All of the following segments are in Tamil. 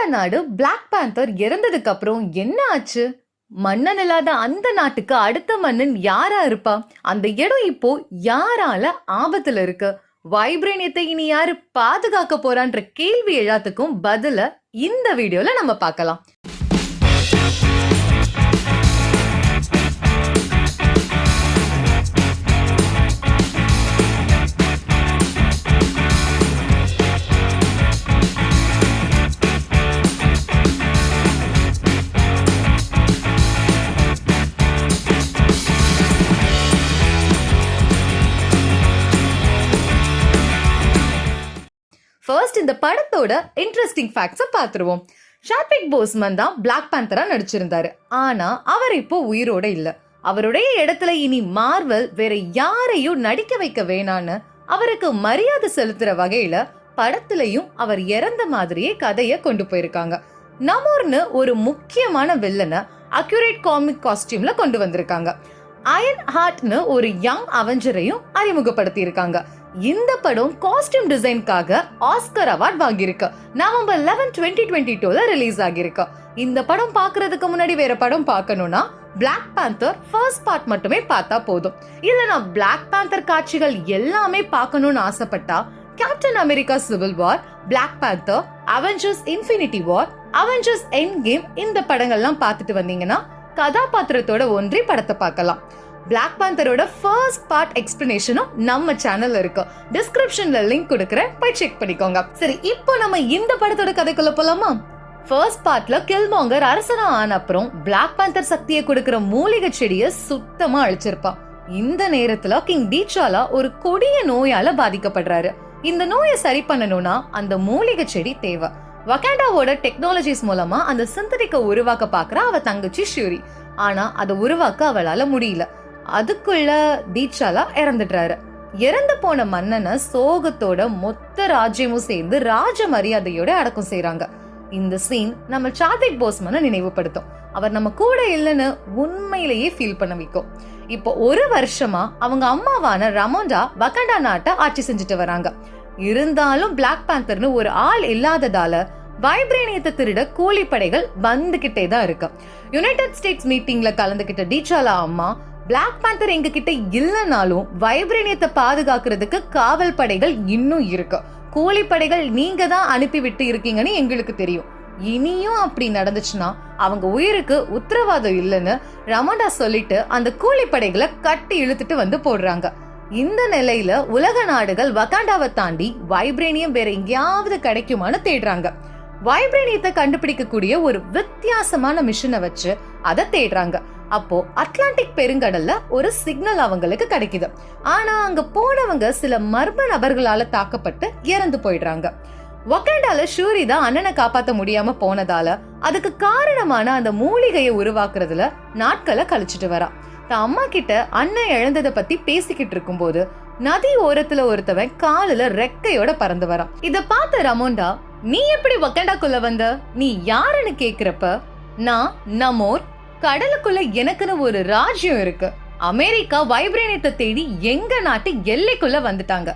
வகாண்டா நாடு பிளாக் பேந்தர் இறந்ததுக்கு அப்புறம் என்ன ஆச்சு? மன்னன் இல்லாத அந்த நாட்டுக்கு அடுத்த மன்னன் யாரா இருப்பா? அந்த இடம் இப்போ யாரால ஆபத்துல இருக்கு? வைப்ரேனியத்தை இனி யாரு பாதுகாக்க போறான்ற கேள்வி எல்லாத்துக்கும் பதில இந்த வீடியோல நம்ம பார்க்கலாம். இந்த படத்தோட இன்ட்ரெஸ்டிங் ஃபேக்ட்ஸை பார்த்துருவோம் ஷாபிக் போஸ்மன் தான் பிளாக் பேந்தரா நடிச்சிருந்தாரு. ஆனா அவர் இப்போ உயிரோட இல்ல. அவருடைய இடத்துல இனி மார்வல் வேற யாரையும் நடிக்க வைக்க வேணான்னு அவருக்கு மரியாதை செலுத்துற வகையில படத்துலயும் அவர் இறந்த மாதிரியே கதையை கொண்டு போயிருக்காங்க. நமோர்னு ஒரு முக்கியமான வில்லனை அக்யூரேட் காமிக் காஸ்டியூம்ல கொண்டு வந்திருக்காங்க. அயன் ஹார்ட்னு ஒரு யங் அவெஞ்சரையும் அறிமுகப்படுத்தியிருக்காங்க. இந்த படம் காஸ்டியூம் டிசைனுக்காக ஆஸ்கர் அவார்ட் வாங்கியிருக்கு. நவம்பர் லெவன் டுவெண்ட்டி டுவெண்ட்டி டூல ரிலீஸ் ஆகியிருக்கு. இந்த படம் பார்க்கறதுக்கு முன்னாடி வேற படம் பார்க்கணும்னா பிளாக் பேந்தர் ஃபர்ஸ்ட் பார்ட் மட்டுமே பார்த்தா போதும். இல்ல நான் பிளாக் பேந்தர் காட்சிகள் எல்லாமே பார்க்கணும்னு ஆசைப்பட்டா Captain America Civil War Black Panther Avengers Infinity War Avengers Endgame இந்த படங்கள்லாம் பார்த்துட்டு வந்தீங்கன்னா கதாபாத்திரத்தோட ஒன்றி படத்தை பார்க்கலாம். பிளாக் பேந்தரோட ஃபர்ஸ்ட் பார்ட் எக்ஸ்பிளனேஷனும் நம்ம சேனல்ல இருக்கு. டிஸ்கிரிப்ஷன்ல லிங்க் கொடுக்குறேன். போய் செக் பண்ணிக்கோங்க. சரி இப்போ நம்ம இந்த படத்தோட கதைக்குள்ள போலாமா? ஃபர்ஸ்ட் பார்ட்ல கில்மாங்கர் அரசனா ஆன அப்புறம் பிளாக் பேந்தர் சக்தியை கொடுக்கிற மூலிகை செடியை சுத்தமா அழிச்சிருப்பான். இந்த நேரத்துல கிங் டீச்சாலா ஒரு கொடிய நோயால பாதிக்கப்படுறாரு. இந்த நோயை சரி பண்ணணும்னா அந்த மூலிகை செடி தேவை. வகாண்டாவோட டெக்னாலஜிஸ் மூலமா அந்த சிந்தடிக்க உருவாக்க பாக்குற அவ தங்கச்சி ஷூரி ஆனா அதை உருவாக்க அவளால முடியல. அதுக்குள்ள தீட்சாலா இறந்துடுறாரு. இறந்து போன மன்னனை சோகத்தோட மொத்த ராஜ்யமும் சேர்ந்து ராஜ மரியாதையோட அடக்கம் செய்யறாங்க இந்த சீன் நம்ம சாதிக் போஸ்மனை நினைவுபடுத்தும். அவர் நம்ம கூட இல்லைன்னு உண்மையிலேயே ஃபீல் பண்ண வைக்கும். இப்போ ஒரு வருஷமா அவங்க அம்மாவான ரமோண்டா வகண்டா நாட்டை ஆட்சி செஞ்சுட்டு வராங்க. இருந்தாலும் பிளாக் பேந்தர்னு ஒரு ஆள் இல்லாததால வைப்ரேனியத்தை திருட கூலிப்படைகள் வந்துகிட்டே தான் இருக்கு. யுனைடெட் ஸ்டேட்ஸ் மீட்டிங்ல கலந்துகிட்ட டீச்சாலா அம்மா பிளாக் பேந்தர் எங்க கிட்ட இல்லைனாலும் வைப்ரேனியத்தை பாதுகாக்கிறதுக்கு காவல் படைகள் இன்னும் இருக்கு. கூலிப்படைகள் நீங்க தான் அனுப்பி விட்டு இருக்கீங்கன்னு எங்களுக்கு தெரியும். இனியும் அப்படி நடந்துச்சுன்னா அவங்க உயிருக்கு உத்தரவாதம் இல்லைன்னு ரமண்டா சொல்லிட்டு அந்த கூலிப்படைகளை கட்டி இழுத்துட்டு வந்து போடுறாங்க. இந்த நிலையில உலக நாடுகள் வகாண்டாவை தாண்டி வைப்ரேனியம் வேற எங்கேயாவது கிடைக்குமான்னு தேடுறாங்க. வைப்ரேனியத்தை கண்டுபிடிக்கக்கூடிய ஒரு வித்தியாசமான மிஷினை வச்சு அதை தேடுறாங்க. அப்போ அட்லாண்டிக் பெருங்கடல்ல ஒரு சிக்னல் அவங்களுக்கு கிடைக்குது. ஆனா அங்க போனவங்க சில மர்ம நபர்களால தாக்கப்பட்டு இறந்து போயிடுறாங்க. ஒகண்டால ஷூரி தான் அண்ணனை காப்பாற்ற முடியாம போனதால அதுக்கு காரணமான அந்த மூலிகையை உருவாக்குறதுல நாட்களை கழிச்சிட்டு வரா. தான் அம்மா கிட்ட அண்ணன் இழந்ததை பத்தி பேசிக்கிட்டு இருக்கும்போது நதி ஓரத்துல ஒருத்தவன் காலில் ரெக்கையோட பறந்து வரான். இத பார்த்த ரமோண்டா நீ எப்படி வக்கண்டாக்குள்ள வந்த? நீ யாருன்னு கேக்குறப்ப நான் நமோர் கடலுக்குள்ள எனக்குன்னு ஒரு ராஜ்யம் இருக்கு. அமெரிக்கா வைப்ரேனியத்தை தேடி எங்க நாட்டு எல்லைக்குள்ள வந்துட்டாங்க.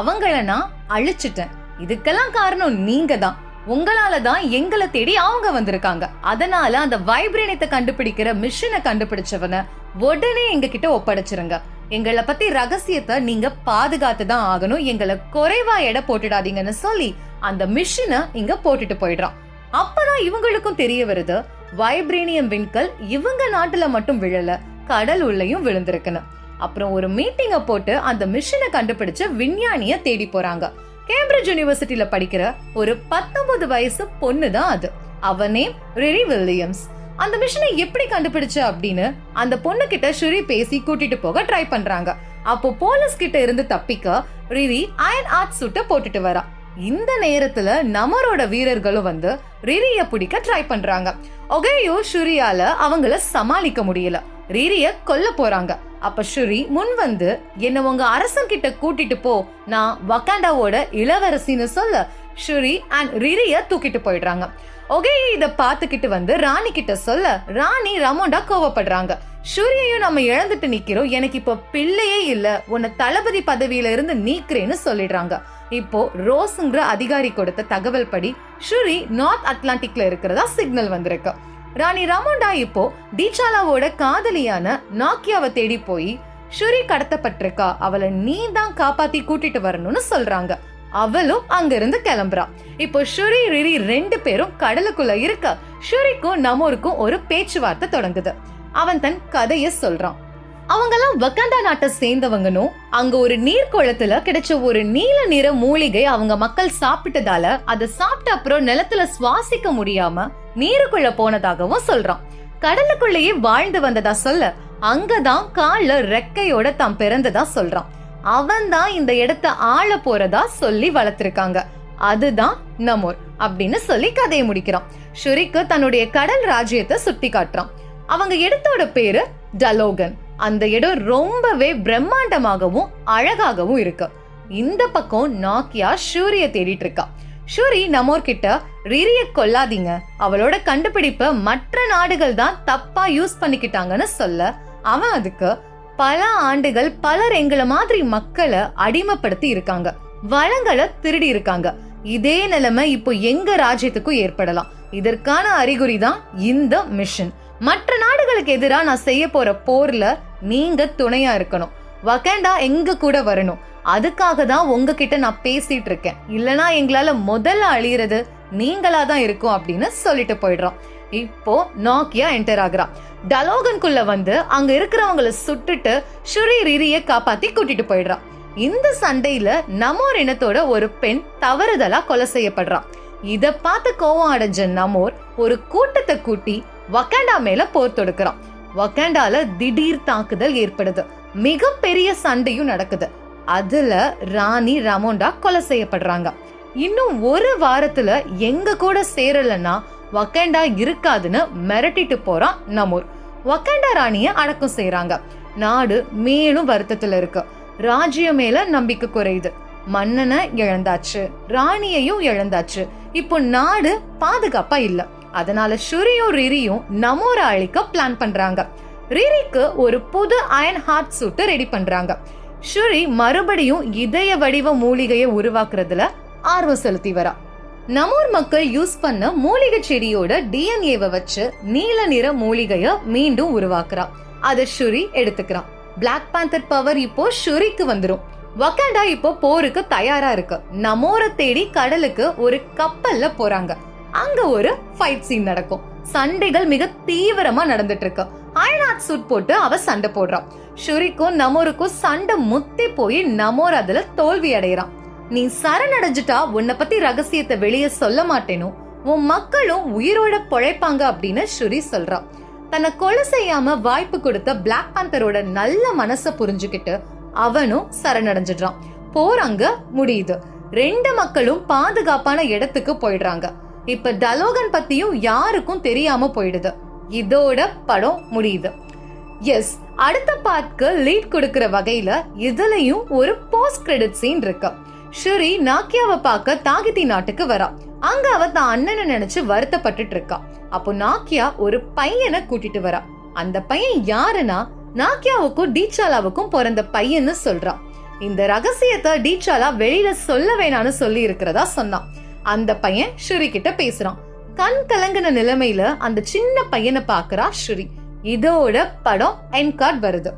அவங்கள நான் அழிச்சிட்டேன். இதுக்கெல்லாம் காரணம் நீங்க தான் உங்களால தான் எங்களை தேடி அவங்க வந்திருக்காங்க. அதனால அந்த வைப்ரேனியத்தை கண்டுபிடிக்கிற மிஷினை கண்டுபிடிச்சவன உடனே எங்க கிட்ட ஒப்படைச்சிருங்க. எங்களை பத்தி ரகசியத்தை நீங்க பாதுகாத்து தான் ஆகணும். எங்களை குறைவா எடை போட்டுடாதீங்கன்னு சொல்லி அந்த மிஷினை இங்க போட்டுட்டு போயிடுறான். அப்பதான் இவங்களுக்கும் தெரிய வருது வைப்ரேனியம் விண்கல் இவங்க நாட்டுல மட்டும் விழல கடல் உள்ளயும் விழுந்திருக்குன்னு. அப்புறம் ஒரு மீட்டிங்க போட்டு அந்த மிஷினை கண்டுபிடிச்ச விஞ்ஞானிய தேடி போறாங்க. கேம்பிரிட்ஜ் யூனிவர்சிட்டியில படிக்கிற ஒரு பத்தொன்பது வயசு பொண்ணு தான் அது அவனே ரிரி வில்லியம்ஸ் அந்த மிஷினை எப்படி கண்டுபிடிச்ச அப்படின்னு அந்த பொண்ணு கிட்ட ஷுரி பேசி கூட்டிட்டு போக ட்ரை பண்றாங்க. அப்போ போலீஸ் கிட்ட இருந்து தப்பிக்க ரிரி அயன் ஆர்ட் சூட்டை போட்டுட்டு வரா. இந்த நேரத்துல நமரோட வீரர்களும் வந்து ரிரிய பிடிக்க ட்ரை பண்றாங்க. ஒகேயோ ஷுரியால அவங்கள சமாளிக்க முடியல. ரீரிய கொல்ல போறாங்க. அப்ப ஷுரி முன் வந்து என்ன உங்க அரசன் கிட்ட கூட்டிட்டு போ. நான் வக்காண்டாவோட இளவரசின்னு சொல்ல. ஷுரி அண்ட் ரிரிய தூக்கிட்டு போயிடுறாங்க. ஒகே இதை பார்த்துக்கிட்டு வந்து ராணி கிட்ட சொல்ல ராணி ரமோண்டா கோவப்படுறாங்க. ஷுரியையும் நம்ம இழந்துட்டு நிக்கிறோம். எனக்கு இப்ப பிள்ளையே இல்ல. உன்னை தளபதி பதவியில இருந்து நீக்கிறேன்னு சொல்லிடுறாங்க. இப்போ ரோஸ்ங்கிற அதிகாரி கொடுத்த தகவல் படி ஷுரி நார்த் அட்லாண்டிக்ல இருக்கிறதா சிக்னல் வந்திருக்கு. ராணி ரமோண்டா இப்போ தீச்சாலாவோட காதலியான நாக்கியாவை தேடி போய் ஷுரி கடத்தப்பட்டிருக்கா. அவளை நீ தான் காப்பாத்தி கூட்டிட்டு வரணும்னு சொல்றாங்க. அவளும் அங்கிருந்து கிளம்புறா. இப்போ ஷுரி ரிரி ரெண்டு பேரும் கடலுக்குள்ள இருக்க ஷுரிக்கும் நமோருக்கும் ஒரு பேச்சுவார்த்தை தொடங்குது. அவன் தன் கதைய சொல்றான். அவங்கெல்லாம் வக்காண்டா நாட்டை சேர்ந்தவங்கனும் அங்க ஒரு நீர்க்குளத்துல கிடைச்ச ஒரு நீல நிற மூலிகை அவங்க மக்கள் சாப்பிட்டதால அதை சாப்பிட்ட அப்புறம் நிலத்துல சுவாசிக்க முடியாம நீருக்குள்ள போனதாகவும் சொல்றான். கடலுக்குள்ளேயே வாழ்ந்து வந்ததா சொல்ல அங்கதான் கால்ல ரெக்கையோட தான் பிறந்ததா சொல்றான். அவன் தான் இந்த இடத்த ஆள போறதா சொல்லி வளர்த்திருக்காங்க. அதுதான் நமோர் அப்படின்னு சொல்லி கதையை முடிக்கிறான். ஷுரிக்கு தன்னுடைய கடல் ராஜ்யத்தை சுட்டி காட்டுறான். அவங்க இடத்தோட பேரு டலோகன். அந்த இடம் ரொம்பவே பிரம்மாண்டமாகவும் அழகாகவும் இருக்கு. இந்த பக்கம் நாக்கியா ஷூரிய தேடிட்டு இருக்கா. ஷூரி நமோர் கிட்ட ரிரிய கொல்லாதீங்க அவளோட கண்டுபிடிப்ப மற்ற நாடுகள் தான் தப்பா யூஸ் பண்ணிக்கிட்டாங்கன்னு சொல்ல அவன் அதுக்கு பல ஆண்டுகள் பலர் எங்களை மாதிரி மக்களை அடிமைப்படுத்தி இருக்காங்க. வளங்களை திருடி இருக்காங்க. இதே நிலைமை இப்போ எங்க ராஜ்யத்துக்கும் ஏற்படலாம். இதற்கான அறிகுறி தான் இந்த மிஷன் மற்ற நாடுகளுக்கு எதிராக நான் செய்ய போற போர்ல நீங்க துணையா இருக்கணும். வகண்டா எங்க கூட வரணும். அதுக்காக தான் உங்ககிட்ட நான் பேசிட்டு இருக்கேன் இல்லைனா எங்களால முதல்ல அழியிறது நீங்களா தான் இருக்கும் அப்படின்னு சொல்லிட்டு போயிடுறான் இப்போ நோக்கியா என்டர் ஆகுறா டலோகன்குள்ள வந்து அங்க இருக்கிறவங்கள சுட்டுட்டு ஷுரி ரிரிய காப்பாத்தி கூட்டிட்டு போயிடுறான். இந்த சண்டையில நமோர் இனத்தோட ஒரு பெண் தவறுதலா கொலை செய்யப்படுறான். இத பார்த்து கோவம் அடைஞ்ச நமோர் ஒரு கூட்டத்தை கூட்டி வக்காண்டா மேல போர் தொடுக்கிறான். வக்காண்டால திடீர் தாக்குதல் ஏற்படுது. மிகப்பெரிய சண்டையும் நடக்குது. அதில் ராணி ரமோண்டா கொலை செய்யப்படுறாங்க. இன்னும் ஒரு வாரத்தில் எங்க கூட சேரலன்னா வக்கேண்டா இருக்காதுன்னு மிரட்டிட்டு போறான் நமூர். வக்கேண்டா ராணியை அடக்கம் செய்கிறாங்க நாடு மேலும் வருத்தத்தில் இருக்கு. ராஜ்யம் மேல நம்பிக்கை குறையுது. மன்னனை இழந்தாச்சு. ராணியையும் இழந்தாச்சு. இப்போ நாடு பாதுகாப்பா இல்ல. அதனால ஷுரியும் ரிரியும் நமோர அழிக்க பிளான் பண்றாங்க. ரிரிக்கு ஒரு புது அயன் ஹார்ட் சூட்டு ரெடி பண்றாங்க. ஷுரி மறுபடியும் இதய வடிவ மூலிகையை உருவாக்குறதுல ஆர்வம் செலுத்தி வரா. நமூர் மக்கள் யூஸ் பண்ண மூலிகை செடியோட டிஎன்ஏவை வச்சு நீல நிற மூலிகைய மீண்டும் உருவாக்குறா. அதை ஷுரி எடுத்துக்கிறான் பிளாக் பேந்தர் பவர் இப்போ ஷுரிக்கு வந்துடும் வக்காண்டா இப்போ போருக்கு தயாரா இருக்கு. நமோரை தேடி கடலுக்கு ஒரு கப்பல்ல போறாங்க. அங்க ஒரு ஃபைட் சீன் நடக்கும். சண்டைகள் மிக தீவிரமா நடந்துட்டு இருக்கு. வயநாட் சூட் போட்டு அவ சண்டை போடுறான் ஷுரிக்கும் நமோருக்கும் சண்டை முத்தி போய் நமோர் அதுல தோல்வி அடைகிறான் நீ சரணடைஞ்சிட்டா உன்னை பத்தி ரகசியத்தை வெளியே சொல்ல மாட்டேனும் உன் மக்களும் உயிரோட பொழைப்பாங்க அப்படின்னு ஷுரி சொல்றான் தன்னை கொலை செய்யாம வாய்ப்பு கொடுத்த பிளாக் பேந்தரோட நல்ல மனசை புரிஞ்சுக்கிட்டு அவனும் சரணடைஞ்சிடுறான். போர் அங்க முடியுது. ரெண்டு மக்களும் பாதுகாப்பான இடத்துக்கு போயிடுறாங்க. இப்ப டலோகன் பத்தியும் யாருக்கும் தெரியாம போயிடுது. இதோட படம் முடியுது. எஸ் அடுத்த பார்ட்க்கு லீட் கொடுக்கிற வகையில இதுலயும் ஒரு போஸ்ட் கிரெடிட் சீன் இருக்கு. ஷுரி நாக்கியாவை பார்க்க தாகித்தி நாட்டுக்கு வரா. அங்க அவ தான் அண்ணனை நினைச்சு வருத்தப்பட்டுட்டு இருக்கா. அப்போ நாக்கியா ஒரு பையனை கூட்டிட்டு வரா. அந்த பையன் யாருன்னா நாக்கியாவுக்கும் டீச்சாலாவுக்கும் பிறந்த பையன்னு சொல்றான் இந்த ரகசியத்தை டீச்சாலா வெளியில சொல்ல வேணான்னு சொல்லி இருக்கிறதா சொன்னான். அந்த பையன் ஷுரி கிட்ட பேசுறான். கண் கலங்கின நிலைமையில அந்த சின்ன பையனை பாக்குறா ஸ்ரீ இதோட படம் என்கார்ட் வருது.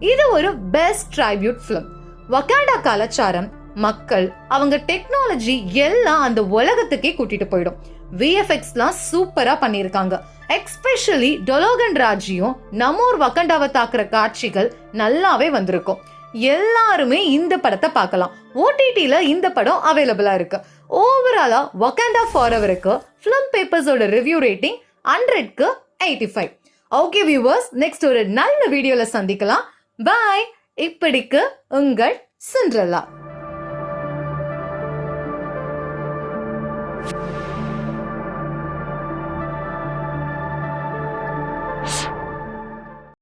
இது ஒரு பெஸ்ட் ட்ரைபியூட் ஃபிலிம் வக்காண்டா கலாச்சாரம் மக்கள் அவங்க டெக்னாலஜி எல்லாம் அந்த உலகத்துக்கே கூட்டிட்டு போயிடும். விஎஃப்எக்ஸ்லாம் சூப்பரா பண்ணியிருக்காங்க. எக்ஸ்பெஷலி டொலோகன் ராஜியும் நமோர் வக்கண்டாவை தாக்குற காட்சிகள் நல்லாவே வந்திருக்கும். எல்லாருமே இந்த படத்தை பார்க்கலாம். ஓடிடியில் இந்த படம் அவைலபிளாக இருக்குது ஓவராலாக ஓவராலா ஃபார் அவருக்கு ஃபிலிம் பேப்பர்ஸோட review rating ஹண்ட்ரட்க்கு eighty five okay viewers next ஒரு நல்ல வீடியோவில் சந்திக்கலாம். பாய் இப்படிக்கு உங்கள் சிண்ட்ரல்லா